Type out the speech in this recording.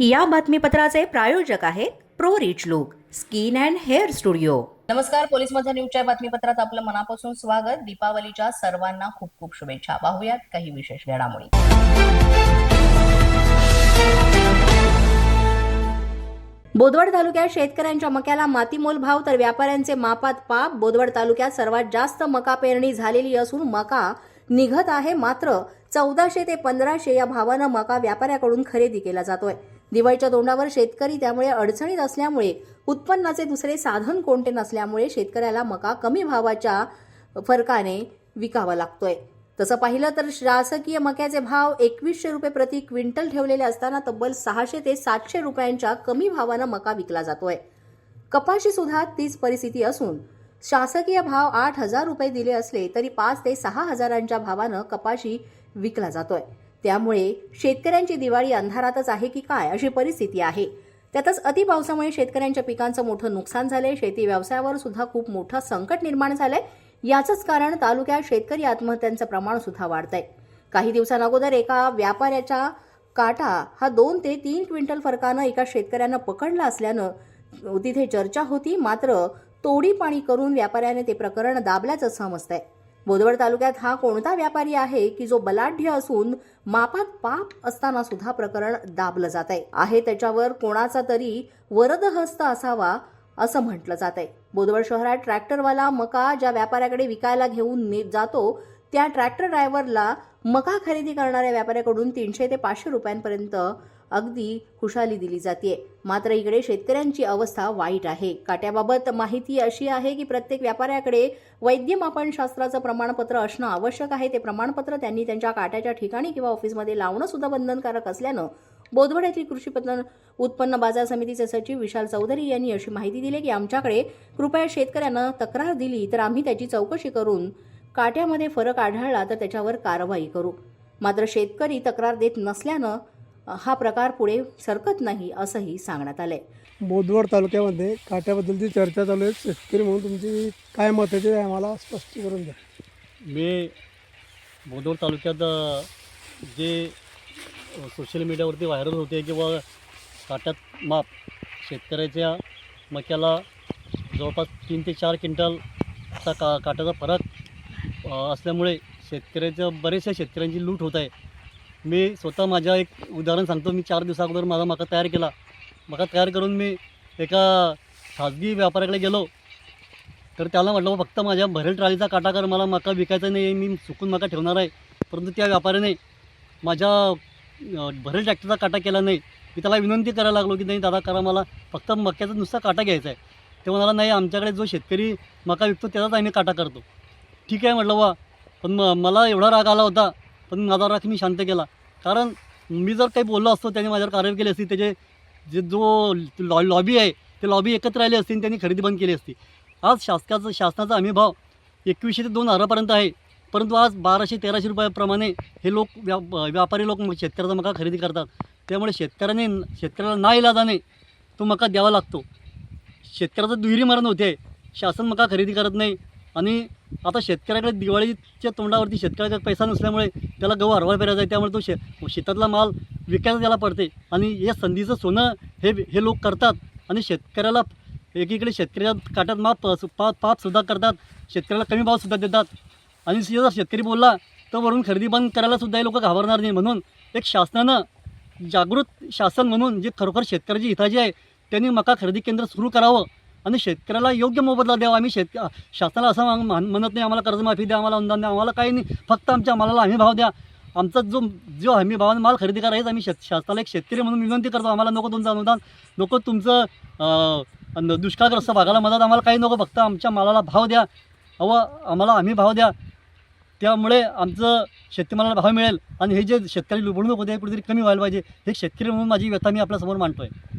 या बातमीपत्राचे प्रायोजक आहेत pro rich look skin and hair studio. नमस्कार पोलीस माझा न्यूजच्या बातमीपत्रात आपलं मनापासून स्वागत. दीपावलीच्या सर्वांना खूप खूप शुभेच्छा. पाहूयात काही विशेष घडामोडी. बोदवड तालुक्यात शेतकऱ्यांच्या मक्याला मातीमोल भाव तर व्यापाऱ्यांचे मापात पाप. बोदवड तालुक्यात सर्वात जास्त मका पेरणी झालेली असून मका निघत आहे मात्र चौदाशे ते पंधराशे या भावानं मका व्यापाऱ्याकडून खरेदी केला जातोय. दिवाळीच्या तोंडावर शेतकरी त्यामुळे अडचणीत असल्यामुळे उत्पन्नाचे दुसरे साधन कोणते नसल्यामुळे शेतकऱ्याला मका कमी भावाच्या फरकाने विकावा लागतोय. तसं पाहिलं तर शासकीय मक्याचे भाव एकवीसशे रुपये प्रति क्विंटल ठेवलेले असताना तब्बल सहाशे ते सातशे रुपयांच्या कमी भावानं मका विकला जातोय. कपाशी सुद्धा तीच परिस्थिती असून शासकीय भाव आठ हजार रुपये दिले असले तरी पाच ते सहा हजारांच्या भावानं कपाशी विकला जातोय. त्यामुळे शेतकऱ्यांची दिवाळी अंधारातच आहे की काय अशी परिस्थिती आहे. त्यातच अतिपावसामुळे शेतकऱ्यांच्या पिकांचं मोठं नुकसान झालंय. शेती व्यवसायावर सुद्धा खूप मोठं संकट निर्माण झालंय. याचंच कारण तालुक्यात शेतकरी आत्महत्यांचं प्रमाण सुद्धा वाढतंय. काही दिवसांअगोदर एका व्यापाऱ्याच्या काटा हा दोन ते तीन क्विंटल फरकानं एका शेतकऱ्यानं पकडला असल्यानं तिथे चर्चा होती. मात्र तोडी पाणी करून व्यापाऱ्याने ते प्रकरण दाबल्याचं समजतंय. बोदवड तालुक्यात हा कोणता व्यापारी आहे की जो बलाढ्य असून मापात पाप असताना सुद्धा प्रकरण दाबलं जात आहे? आहे त्याच्यावर कोणाचा तरी वरदहस्त असावा असं म्हटलं जात आहे. बोदवड शहरात ट्रॅक्टरवाला मका ज्या व्यापाऱ्याकडे विकायला घेऊन नेत जातो त्या ट्रॅक्टर ड्रायव्हरला मका खरेदी करणाऱ्या व्यापाऱ्याकडून तीनशे ते पाचशे रुपयांपर्यंत अगदी खुशाली दिली जाते. मात्र इकडे शेतकऱ्यांची अवस्था वाईट आहे. काट्याबाबत माहिती अशी आहे की प्रत्येक व्यापाऱ्याकडे वैद्यमापनशास्त्राचं प्रमाणपत्र असणं आवश्यक आहे. ते प्रमाणपत्र त्यांनी त्यांच्या काट्याच्या ठिकाणी किंवा ऑफिसमध्ये लावणं सुद्धा बंधनकारक असल्यानं बोदवड येथील कृषी पतन उत्पन्न बाजार समितीचे सचिव विशाल चौधरी यांनी अशी माहिती दिली की आमच्याकडे कृपया शेतकऱ्यांना तक्रार दिली तर आम्ही त्याची चौकशी करून काट्यामध्ये फरक आढळला तर त्याच्यावर कारवाई करू. मात्र शेतकरी तक्रार देत नसल्यानं हा प्रकार पुढे सरकत नाही असंही सांगण्यात आलंय. बोदवड तालुक्यामध्ये काट्याबद्दलची चर्चा चालू आहे. शेतकरी म्हणून तुमची काय मत आहे ते आम्हाला स्पष्ट करून द्या. मी बोदवड तालुक्यात जे सोशल मीडियावरती व्हायरल होते किंवा काट्यात माप शेतकऱ्याच्या मक्याला जवळपास तीन ते चार क्विंटलचा का काट्याचा फरक असल्यामुळे शेतकऱ्याच्या बरेचशा शेतकऱ्यांची लूट होत आहे. मी स्वतः माझ्या एक उदाहरण सांगतो. मी चार दिवसा अगोदर माझा मका तयार केला. मका तयार करून मी एका खाजगी व्यापाऱ्याकडे गेलो. तर त्याला म्हटलं फक्त माझ्या भरेल ट्रालीचा काटा कर. मला मका विकायचा नाही मी चुकून मका ठेवणार आहे. परंतु त्या व्यापाऱ्याने माझ्या भरेल ट्रॅक्टरचा काटा केला नाही. मी त्याला विनंती करायला लागलो की नाही दादा करा मला. फक्त मक्याचा नुसता काटा घ्यायचा आहे. ते म्हणाला नाही आमच्याकडे जो शेतकरी मका विकतो त्याचाच आम्ही काटा करतो. ठीक आहे म्हटलं वा. पण म मला एवढा राग आला होता. पण माझा राग मी शांत केला. कारण मी जर काही बोललो असतो त्याने माझ्यावर कारवाई केली असती त्याचे जे जो लॉ लॉबी आहे ते लॉबी एकत्र आली असती आणि त्यांनी खरेदी बंद केली असती. आज शासकाचं शासनाचा हमी भाव एकवीसशे ते दोन हजारापर्यंत आहे. परंतु आज बाराशे तेराशे रुपयाप्रमाणे हे लोक व्या व्यापारी लोक शेतकऱ्याचा मका खरेदी करतात. त्यामुळे शेतकऱ्याने शेतकऱ्याला ना इलाजाने तो मका द्यावा लागतो. शेतकऱ्याचं दुहेरी मरण होते. शासन मका खरेदी करत नाही. आणि आता शेतकऱ्याकडे दिवाळीच्या तोंडावरती शेतकऱ्याचा पैसा नसल्यामुळे त्याला गहू हरवायला पेरायचा आहे त्यामुळे तो शे शेतातला माल विकायला त्याला पडते. आणि या संधीचं सोनं हे हे लोक करतात आणि शेतकऱ्याला एकीकडे शेतकऱ्याच्या काट्यात माप पाप पापसुद्धा करतात शेतकऱ्याला कमी भावसुद्धा देतात. आणि जर शेतकरी बोलला तर वरून खरेदी बंद करायलासुद्धा हे लोक घाबरणार नाही. म्हणून एक शासनानं जागृत शासन म्हणून जे खरोखर शेतकऱ्याची हिताची आहे त्यांनी मका खरेदी केंद्र सुरू करावं. आणि शेतकऱ्याला योग्य मोबदला द्यावा. आम्ही शेतक शासनाला असं मान- म्हणत नाही आम्हाला कर्जमाफी द्या आम्हाला अनुदान द्या आम्हाला काही नाही. फक्त आमच्या मालाला हमी भाव द्या. आमचा जो जो हमी भावाने माल खरेदी करायचा आम्ही शेत शासनाला एक शेतकरी म्हणून विनंती करतो. आम्हाला नको तुमचं अनुदान नको तुमचं दुष्काळग्रस्त भागाला मदत आम्हाला काही नको. फक्त आमच्या मालाला भाव द्या. अव आम्हाला हमी भाव द्या. त्यामुळे आमचं शेतीमाला भाव मिळेल. आणि हे जे शेतकरी लुबडणूक होते हे कुठेतरी कमी व्हायला पाहिजे. हे शेतकरी म्हणून माझी व्यथा मी आपल्यासमोर मांडतो आहे